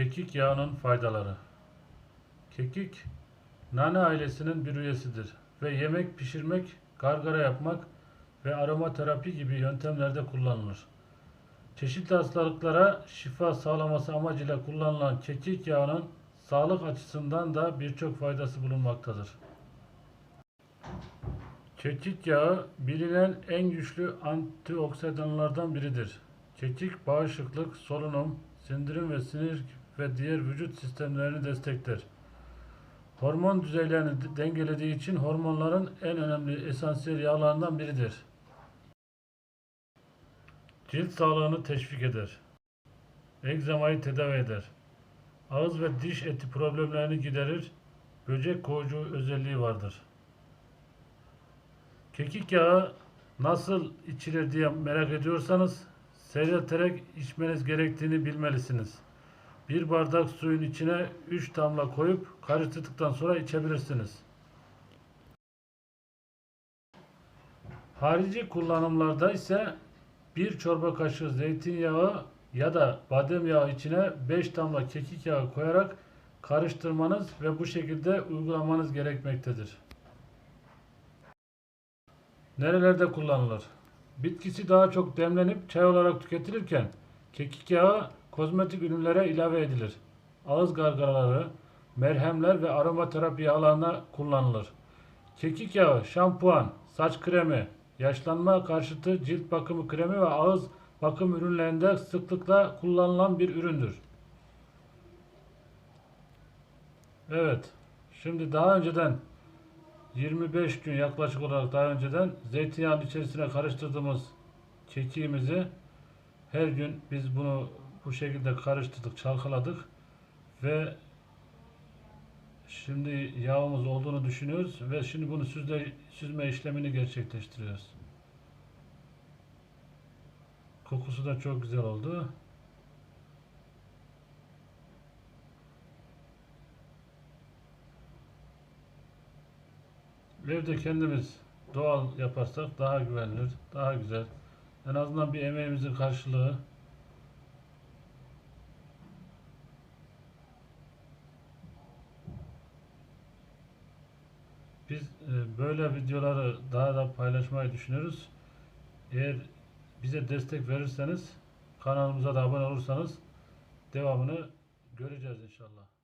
Kekik yağının faydaları. Kekik, nane ailesinin bir üyesidir ve yemek pişirmek, gargara yapmak ve aromaterapi gibi yöntemlerde kullanılır. Çeşitli hastalıklara şifa sağlaması amacıyla kullanılan kekik yağının sağlık açısından da birçok faydası bulunmaktadır. Kekik yağı bilinen en güçlü antioksidanlardan biridir. Kekik bağışıklık, solunum, sindirim ve sinir ve diğer vücut sistemlerini destekler. Hormon düzeylerini de- dengelediği için hormonların en önemli esansiyel yağlarından biridir. Cilt sağlığını teşvik eder. Egzamayı tedavi eder. Ağız ve diş eti problemlerini giderir. Böcek kovucu özelliği vardır. Kekik yağı nasıl içilir diye merak ediyorsanız seyreterek içmeniz gerektiğini bilmelisiniz. Bir bardak suyun içine 3 damla koyup karıştırdıktan sonra içebilirsiniz. Harici kullanımlarda ise bir çorba kaşığı zeytinyağı ya da badem yağı içine 5 damla kekik yağı koyarak karıştırmanız ve bu şekilde uygulamanız gerekmektedir. Nerelerde kullanılır? Bitkisi daha çok demlenip çay olarak tüketilirken kekik yağı kozmetik ürünlere ilave edilir. Ağız gargaraları, merhemler ve aromaterapi yağlarına kullanılır. Kekik yağı, şampuan, saç kremi, yaşlanma karşıtı cilt bakımı kremi ve ağız bakım ürünlerinde sıklıkla kullanılan bir üründür. Evet. Şimdi daha önceden 25 gün yaklaşık olarak daha önceden zeytinyağının içerisine karıştırdığımız kekiğimizi her gün biz bunu bu şekilde karıştırdık, çalkaladık ve şimdi yağımız olduğunu düşünüyoruz ve şimdi bunu süzle, süzme işlemini gerçekleştiriyoruz. Kokusu da çok güzel oldu. Evde kendimiz doğal yaparsak daha güvenilir, daha güzel. En azından bir emeğimizin karşılığı. Biz e, böyle videoları daha da paylaşmayı düşünüyoruz. Eğer bize destek verirseniz, kanalımıza da abone olursanız devamını göreceğiz inşallah.